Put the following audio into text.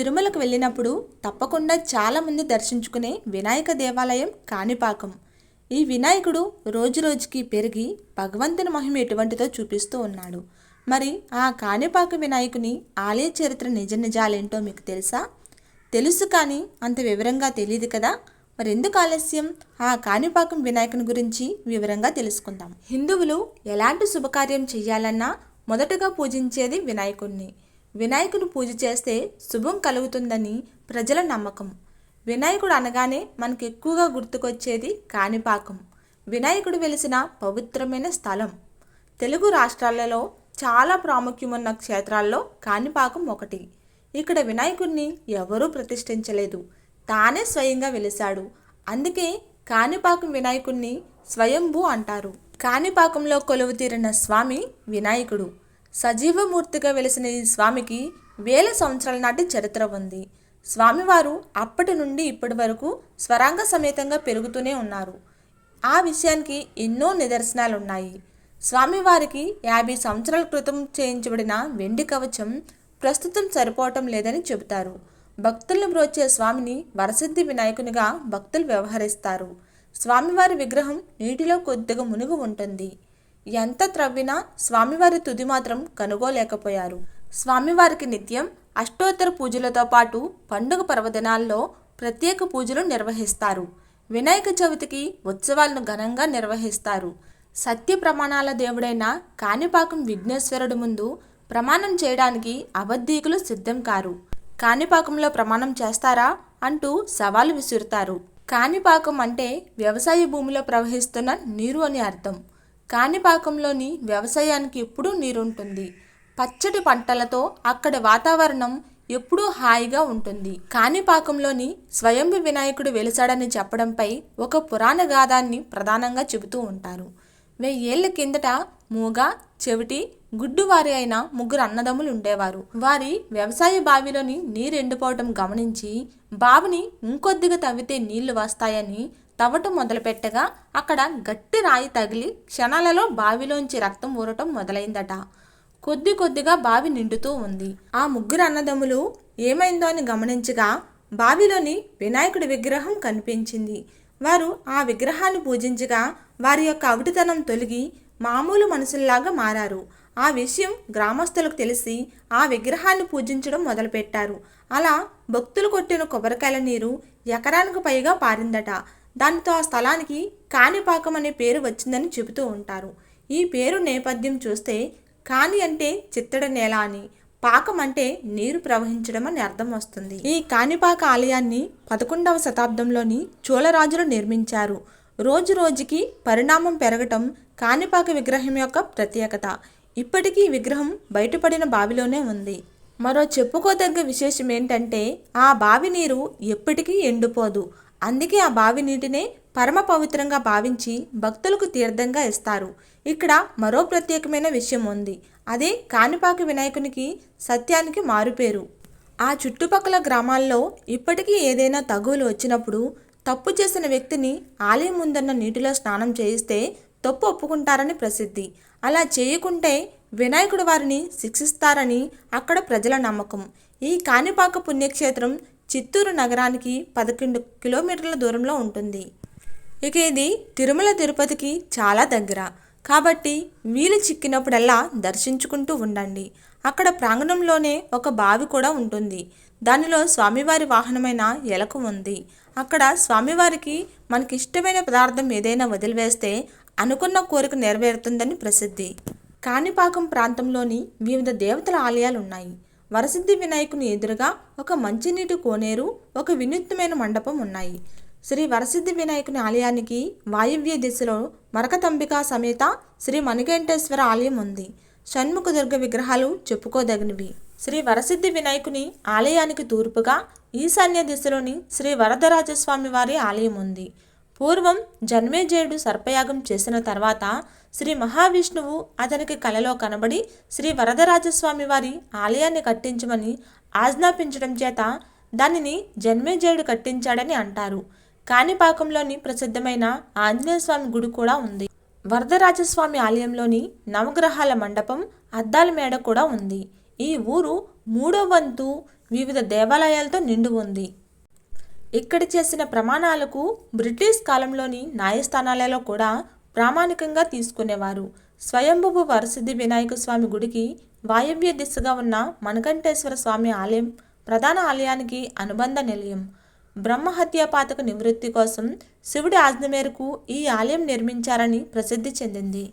తిరుమలకు వెళ్ళినప్పుడు తప్పకుండా చాలామంది దర్శించుకునే వినాయక దేవాలయం కాణిపాకం. ఈ వినాయకుడు రోజురోజుకి పెరిగి భగవంతుని మహిమ ఎటువంటిదో చూపిస్తూ ఉన్నాడు. మరి ఆ కాణిపాక వినాయకుని ఆలయ చరిత్ర నిజ నిజాలేంటో మీకు తెలుసా? తెలుసు కానీ అంత వివరంగా తెలియదు కదా? మరి ఎందుకు ఆలస్యం? ఆ కాణిపాకం వినాయకుని గురించి వివరంగా తెలుసుకుందాం. హిందువులు ఎలాంటి శుభకార్యం చేయాలన్నా మొదటగా పూజించేది వినాయకుడిని వినాయకుని పూజ చేస్తే శుభం కలుగుతుందని ప్రజల నమ్మకం. వినాయకుడు అనగానే మనకు ఎక్కువగా గుర్తుకొచ్చేది కాణిపాకం. వినాయకుడు వెలిసిన పవిత్రమైన స్థలం. తెలుగు రాష్ట్రాలలో చాలా ప్రాముఖ్యమున్న క్షేత్రాల్లో కాణిపాకం ఒకటి. ఇక్కడ వినాయకుడిని ఎవరూ ప్రతిష్ఠించలేదు. తానే స్వయంగా వెలిశాడు. అందుకే కాణిపాకం వినాయకుడిని స్వయంభూ అంటారు. కాణిపాకంలో కొలువు తీరిన స్వామి వినాయకుడు. సజీవమూర్తిగా వెలిసిన ఈ స్వామికి వేల సంవత్సరాల నాటి చరిత్ర ఉంది. స్వామివారు అప్పటి నుండి ఇప్పటి వరకు స్వరాంగ సమేతంగా పెరుగుతూనే ఉన్నారు. ఆ విషయానికి ఎన్నో నిదర్శనాలు ఉన్నాయి స్వామివారికి యాభై సంవత్సరాల క్రితం చేయించబడిన వెండి కవచం ప్రస్తుతం సరిపోవటం లేదని చెబుతారు. భక్తులను బ్రోచే స్వామిని వరసిద్ధి వినాయకునిగా భక్తులు వ్యవహరిస్తారు. స్వామివారి విగ్రహం నీటిలో కొద్దిగా మునుగు ఉంటుంది. ఎంత త్రవ్వినా స్వామివారి తుది మాత్రం కనుగోలేకపోయారు. స్వామివారికి నిత్యం అష్టోత్తర పూజలతో పాటు పండుగ పర్వదినాల్లో ప్రత్యేక పూజలు నిర్వహిస్తారు. వినాయక చవితికి ఉత్సవాలను ఘనంగా నిర్వహిస్తారు. సత్య ప్రమాణాల దేవుడైన కాణిపాకం విఘ్నేశ్వరుడు ముందు ప్రమాణం చేయడానికి అబద్ధీకులు సిద్ధం కారు. కాణిపాకంలో ప్రమాణం చేస్తారా అంటూ సవాలు విసురుతారు. కాణిపాకం అంటే వ్యవసాయ భూమిలో ప్రవహిస్తున్న నీరు అని అర్థం. కాణిపాకంలోని వ్యవసాయానికి ఎప్పుడూ నీరుంటుంది. పచ్చటి పంటలతో అక్కడి వాతావరణం ఎప్పుడూ హాయిగా ఉంటుంది. కాణిపాకంలోని స్వయంభు వినాయకుడు వెలిసాడని చెప్పడంపై ఒక పురాణ గాథాన్ని ప్రధానంగా చెబుతూ ఉంటారు. వెయ్యేళ్ళ కిందట మూగ చెవిటి గుడ్డువారి అయిన ముగ్గురు అన్నదమ్ములు ఉండేవారు. వారి వ్యవసాయ బావిలోని నీరు ఎండిపోవడం గమనించి బావిని ఇంకొద్దిగా తవ్వితే నీళ్ళు వస్తాయని తవ్వటం మొదలుపెట్టగా అక్కడ గట్టి రాయి తగిలి క్షణాలలో బావిలోంచి రక్తం ఊరటం మొదలైందట. కొద్ది కొద్దిగా బావి నిండుతూ ఉంది. ఆ ముగ్గురు అన్నదమ్ములు ఏమైందో అని గమనించగా బావిలోని వినాయకుడి విగ్రహం కనిపించింది. వారు ఆ విగ్రహాన్ని పూజించగా వారి యొక్క అవిటితనం తొలగి మామూలు మనుషుల్లాగా మారారు. ఆ విషయం గ్రామస్తులకు తెలిసి ఆ విగ్రహాన్ని పూజించడం మొదలుపెట్టారు. అలా భక్తులు కొట్టిన కొబ్బరికాయల నీరు ఎకరానికి పైగా పారిందట. దానితో ఆ స్థలానికి కాణిపాకం అనే పేరు వచ్చిందని చెబుతూ ఉంటారు. ఈ పేరు నేపథ్యం చూస్తే కాని అంటే చిత్తడి నేల అని పాకం అంటే నీరు ప్రవహించడం అని అర్థం వస్తుంది. ఈ కాణిపాక ఆలయాన్ని పదకొండవ శతాబ్దంలోని చోళరాజులు నిర్మించారు. రోజు రోజుకి పరిణామం పెరగటం కాణిపాక విగ్రహం యొక్క ప్రత్యేకత. ఇప్పటికీ విగ్రహం బయటపడిన బావిలోనే ఉంది. మరో చెప్పుకోదగ్గ విశేషం ఏంటంటే ఆ బావి నీరు ఎప్పటికీ ఎండిపోదు. అందుకే ఆ బావి నీటినే పరమ పవిత్రంగా భావించి భక్తులకు తీర్థంగా ఇస్తారు. ఇక్కడ మరో ప్రత్యేకమైన విషయం ఉంది. అదే కాణిపాక వినాయకునికి సత్యానికి మారుపేరు. ఆ చుట్టుపక్కల గ్రామాల్లో ఇప్పటికీ ఏదైనా తగువులు వచ్చినప్పుడు తప్పు చేసిన వ్యక్తిని ఆలయం ముందన్న నీటిలో స్నానం చేయిస్తే తప్పు ఒప్పుకుంటారని ప్రసిద్ధి. అలా చేయకుంటే వినాయకుడు వారిని శిక్షిస్తారని అక్కడ ప్రజల నమ్మకం. ఈ కాణిపాక పుణ్యక్షేత్రం చిత్తూరు నగరానికి పదకొండు కిలోమీటర్ల దూరంలో ఉంటుంది. ఇక ఇది తిరుమల తిరుపతికి చాలా దగ్గర. కాబట్టి వీలు చిక్కినప్పుడల్లా దర్శించుకుంటూ ఉండండి. అక్కడ ప్రాంగణంలోనే ఒక బావి కూడా ఉంటుంది. దానిలో స్వామివారి వాహనమైన ఎలకు ఉంది. అక్కడ స్వామివారికి మనకి ఇష్టమైన పదార్థం ఏదైనా వదిలివేస్తే అనుకున్న కోరిక నెరవేరుతుందని ప్రసిద్ధి. కాణిపాకం ప్రాంతంలోని వివిధ దేవతల ఆలయాలు ఉన్నాయి వరసిద్ధి వినాయకుని ఎదురుగా ఒక మంచినీటి కోనేరు ఒక వినూత్నమైన మండపం ఉన్నాయి. శ్రీ వరసిద్ధి వినాయకుని ఆలయానికి వాయువ్య దిశలో మరకతంబిక సమేత శ్రీ మణికంఠేశ్వర ఆలయం ఉంది. షణ్ముఖ దుర్గ విగ్రహాలు చెప్పుకోదగినవి. శ్రీ వరసిద్ధి వినాయకుని ఆలయానికి తూర్పుగా ఈశాన్య దిశలోని శ్రీ వరదరాజస్వామి వారి ఆలయం ఉంది. పూర్వం జన్మేజయుడు సర్పయాగం చేసిన తర్వాత శ్రీ మహావిష్ణువు అతనికి కలలో కనబడి శ్రీ వరదరాజస్వామి వారి ఆలయాన్ని కట్టించమని ఆజ్ఞాపించడం చేత దానిని జన్మేజయుడు కట్టించాడని అంటారు. కాణిపాకంలోని ప్రసిద్ధమైన ఆంజనేయస్వామి గుడి కూడా ఉంది. వరదరాజస్వామి ఆలయంలోని నవగ్రహాల మండపం అద్దాల మేడ కూడా ఉంది. ఈ ఊరు మూడో వంతు వివిధ దేవాలయాలతో నిండి ఉంది. ఇక్కడ చేసిన ప్రమాణాలకు బ్రిటిష్ కాలంలోని న్యాయస్థానాలలో కూడా ప్రామాణికంగా తీసుకునేవారు. స్వయంభువు వరసిద్ధి వినాయక స్వామి గుడికి వాయవ్య దిశగా ఉన్న మనకంఠేశ్వర స్వామి ఆలయం ప్రధాన ఆలయానికి అనుబంధ నిలయం. బ్రహ్మహత్య పాతక నివృత్తి కోసం శివుడి ఆజ్ఞ మేరకు ఈ ఆలయం నిర్మించారని ప్రసిద్ధి చెందింది.